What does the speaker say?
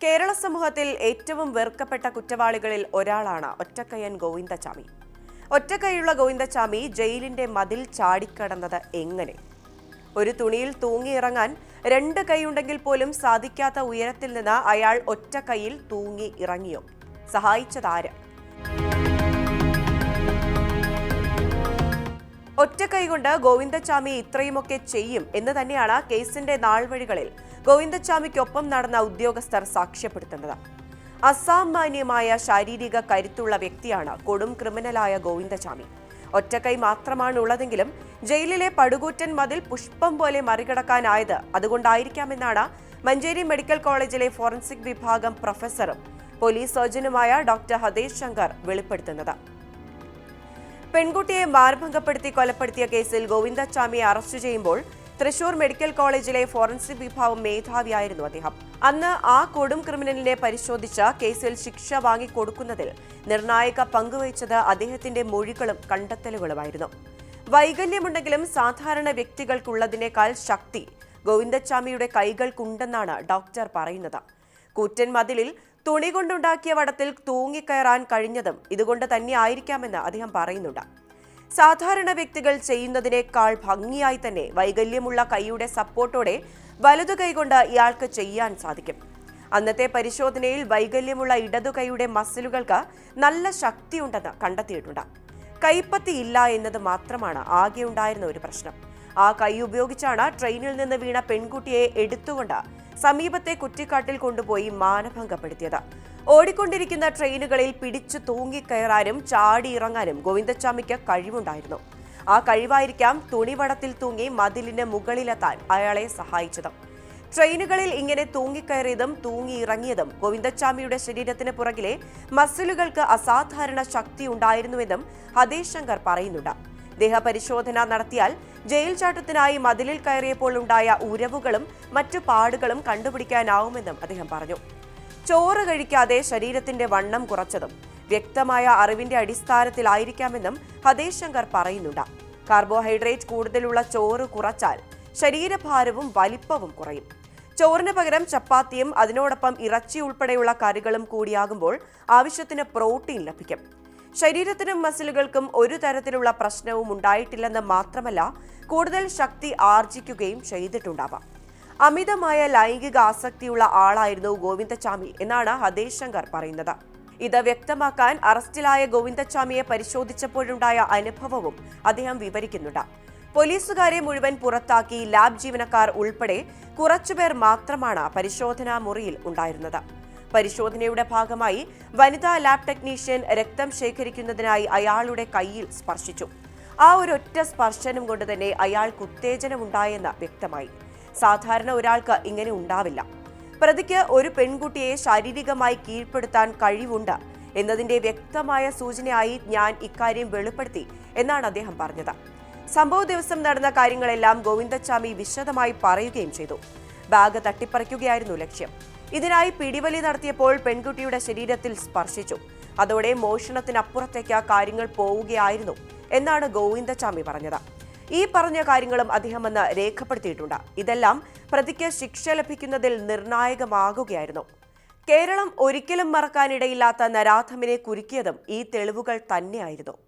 കേരള സമൂഹത്തിൽ ഏറ്റവും വെറുക്കപ്പെട്ട കുറ്റവാളികളിൽ ഒരാളാണ് ഒറ്റക്കയ്യൻ ഗോവിന്ദചാമി ഒറ്റക്കൈയുള്ള ഗോവിന്ദചാമി ജയിലിന്റെ മതിൽ ചാടിക്കടന്നത് എങ്ങനെ? ഒരു തുണിയിൽ തൂങ്ങിയിറങ്ങാൻ രണ്ട് കൈയുണ്ടെങ്കിൽ പോലും സാധിക്കാത്ത ഉയരത്തിൽ നിന്ന് അയാൾ ഒറ്റ കൈയിൽ തൂങ്ങി ഇറങ്ങിയോ? സഹായിച്ചതാര്? ഒറ്റ കൈകൊണ്ട് ഗോവിന്ദച്ചാമി ഇത്രയുമൊക്കെ ചെയ്യും എന്ന് തന്നെയാണ് കേസിന്റെ നാൾവഴികളിൽ ഗോവിന്ദച്ചാമിക്കൊപ്പം നടന്ന ഉദ്യോഗസ്ഥർ സാക്ഷ്യപ്പെടുത്തുന്നത്. അസാമാന്യമായ ശാരീരിക കരുത്തുള്ള വ്യക്തിയാണ് കൊടും ക്രിമിനലായ ഗോവിന്ദച്ചാമി. ഒറ്റക്കൈ മാത്രമാണ് ഉള്ളതെങ്കിലും ജയിലിലെ പടുകൂറ്റൻ മതിൽ പുഷ്പം പോലെ മറികടക്കാനായത് അതുകൊണ്ടായിരിക്കാമെന്നാണ് മഞ്ചേരി മെഡിക്കൽ കോളേജിലെ ഫോറൻസിക് വിഭാഗം പ്രൊഫസറും പോലീസ് സർജനുമായ ഡോക്ടർ ഹതേഷ് ശങ്കർ വെളിപ്പെടുത്തുന്നത്. പെൺകുട്ടിയെ മാർഭംഗപ്പെടുത്തി കൊലപ്പെടുത്തിയ കേസിൽ ഗോവിന്ദച്ചാമിയെ അറസ്റ്റ് ചെയ്യുമ്പോൾ തൃശൂർ മെഡിക്കൽ കോളേജിലെ ഫോറൻസിക് വിഭാഗം മേധാവിയായിരുന്നു അദ്ദേഹം. അന്ന് ആ കൊടും ക്രിമിനലിനെ പരിശോധിച്ച കേസിൽ ശിക്ഷ വാങ്ങിക്കൊടുക്കുന്നതിൽ നിർണായക പങ്കുവഹിച്ചത് അദ്ദേഹത്തിന്റെ മൊഴികളും കണ്ടെത്തലുകളുമായിരുന്നു. വൈകല്യമുണ്ടെങ്കിലും സാധാരണ വ്യക്തികൾക്കുള്ളതിനേക്കാൾ ശക്തി ഗോവിന്ദച്ചാമിയുടെ കൈകൾക്കുണ്ടെന്നാണ് ഡോക്ടർ പറയുന്നത്. കൂറ്റൻ മതിലിൽ തുണി കൊണ്ടുണ്ടാക്കിയ വടത്തിൽ തൂങ്ങിക്കയറാൻ കഴിഞ്ഞതും ഇതുകൊണ്ട് തന്നെ ആയിരിക്കാമെന്ന് അദ്ദേഹം പറയുന്നുണ്ട്. സാധാരണ വ്യക്തികൾ ചെയ്യുന്നതിനേക്കാൾ ഭംഗിയായി തന്നെ വൈകല്യമുള്ള കൈയുടെ സപ്പോർട്ടോടെ വലതു കൈകൊണ്ട് ഇയാൾക്ക് ചെയ്യാൻ സാധിക്കും. അന്നത്തെ പരിശോധനയിൽ വൈകല്യമുള്ള ഇടതു കൈയുടെ മസിലുകൾക്ക് നല്ല ശക്തിയുണ്ടെന്ന് കണ്ടെത്തിയിട്ടുണ്ട്. കൈപ്പത്തി ഇല്ല എന്നത് മാത്രമാണ് ആകെ ഉണ്ടായിരുന്ന ഒരു പ്രശ്നം. ആ കൈ ഉപയോഗിച്ചാണ് ട്രെയിനിൽ നിന്ന് വീണ പെൺകുട്ടിയെ എടുത്തുകൊണ്ട് സമീപത്തെ കുറ്റിക്കാട്ടിൽ കൊണ്ടുപോയി മാനഭംഗപ്പെടുത്തിയത്. ഓടിക്കൊണ്ടിരിക്കുന്ന ട്രെയിനുകളിൽ പിടിച്ചു തൂങ്ങിക്കയറാനും ചാടിയിറങ്ങാനും ഗോവിന്ദച്ചാമിക്ക് കഴിവുണ്ടായിരുന്നു. ആ കഴിവായിരിക്കാം തുണിവടത്തിൽ തൂങ്ങി മതിലിന് മുകളിലെത്താൻ അയാളെ സഹായിച്ചത്. ട്രെയിനുകളിൽ ഇങ്ങനെ തൂങ്ങിക്കയറിയതും തൂങ്ങിയിറങ്ങിയതും ഗോവിന്ദച്ചാമിയുടെ ശരീരത്തിന് പുറകിലെ മസിലുകൾക്ക് അസാധാരണ ശക്തി ഉണ്ടായിരുന്നുവെന്നും ഹതേഷ് ശങ്കർ പറയുന്നുണ്ട്. ദേഹപരിശോധന നടത്തിയാൽ ജയിൽ ചാട്ടത്തിനായി മതിലിൽ കയറിയപ്പോൾ ഉണ്ടായ ഉരവുകളും മറ്റു പാടുകളും കണ്ടുപിടിക്കാനാവുമെന്നും അദ്ദേഹം പറഞ്ഞു. ചോറ് കഴിക്കാതെ ശരീരത്തിന്റെ വണ്ണം കുറച്ചതും വ്യക്തമായ അറിവിന്റെ അടിസ്ഥാനത്തിലായിരിക്കാമെന്നും ഹതേഷ് ശങ്കർ പറയുന്നുണ്ട്. കാർബോഹൈഡ്രേറ്റ് കൂടുതലുള്ള ചോറ് കുറച്ചാൽ ശരീരഭാരവും വലിപ്പവും കുറയും. ചോറിന് പകരം ചപ്പാത്തിയും അതിനോടൊപ്പം ഇറച്ചി ഉൾപ്പെടെയുള്ള കറികളും കൂടിയാകുമ്പോൾ ആവശ്യത്തിന് പ്രോട്ടീൻ ലഭിക്കും. ശരീരത്തിനും മസിലുകൾക്കും ഒരു തരത്തിലുള്ള പ്രശ്നവും ഉണ്ടായിട്ടില്ലെന്ന് മാത്രമല്ല കൂടുതൽ ശക്തി ആർജിക്കുകയും ചെയ്തിട്ടുണ്ടാവാം. അമിതമായ ലൈംഗിക ആസക്തിയുള്ള ആളായിരുന്നു ഗോവിന്ദച്ചാമി എന്നാണ് ഹതേഷ് ശങ്കർ പറയുന്നത്. ഇത് വ്യക്തമാക്കാൻ അറസ്റ്റിലായ ഗോവിന്ദച്ചാമിയെ പരിശോധിച്ചപ്പോഴുണ്ടായ അനുഭവവും അദ്ദേഹം വിവരിക്കുന്നുണ്ട്. പോലീസുകാരെ മുഴുവൻ പുറത്താക്കി ലാബ് ജീവനക്കാർ ഉൾപ്പെടെ കുറച്ചുപേർ മാത്രമാണ് പരിശോധനാ മുറിയിൽ ഉണ്ടായിരുന്നത്. പരിശോധനയുടെ ഭാഗമായി വനിതാ ലാബ് ടെക്നീഷ്യൻ രക്തം ശേഖരിക്കുന്നതിനായി അയാളുടെ കയ്യിൽ സ്പർശിച്ചു. ആ ഒരൊറ്റ സ്പർശനം കൊണ്ട് തന്നെ അയാൾക്ക് ഉത്തേജനമുണ്ടായെന്ന് വ്യക്തമായി. സാധാരണ ഒരാൾക്ക് ഇങ്ങനെ ഉണ്ടാവില്ല. പ്രതിക്ക് ഒരു പെൺകുട്ടിയെ ശാരീരികമായി കീഴ്പ്പെടുത്താൻ കഴിവുണ്ട് എന്നതിന്റെ വ്യക്തമായ സൂചനയായി ഞാൻ ഇക്കാര്യം വെളിപ്പെടുത്തി എന്നാണ് അദ്ദേഹം പറഞ്ഞത്. സംഭവ ദിവസം നടന്ന കാര്യങ്ങളെല്ലാം ഗോവിന്ദച്ചാമി വിശദമായി പറയുകയും ചെയ്തു. ബാഗ് തട്ടിപ്പറിക്കുകയായിരുന്നു ലക്ഷ്യം. ഇതിനായി പിടിവലി നടത്തിയപ്പോൾ പെൺകുട്ടിയുടെ ശരീരത്തിൽ സ്പർശിച്ചു. അതോടെ മോഷണത്തിനപ്പുറത്തേക്ക് കാര്യങ്ങൾ പോവുകയായിരുന്നു എന്നാണ് ഗോവിന്ദച്ചാമി പറഞ്ഞത്. ഈ പറഞ്ഞ കാര്യങ്ങളും അദ്ദേഹം അന്ന് രേഖപ്പെടുത്തിയിട്ടുണ്ട്. ഇതെല്ലാം പ്രതിക്ക് ശിക്ഷ ലഭിക്കുന്നതിൽ നിർണായകമാകുകയായിരുന്നു. കേരളം ഒരിക്കലും മറക്കാനിടയില്ലാത്ത നരാധമിനെ കുരുക്കിയതും ഈ തെളിവുകൾ തന്നെയായിരുന്നു.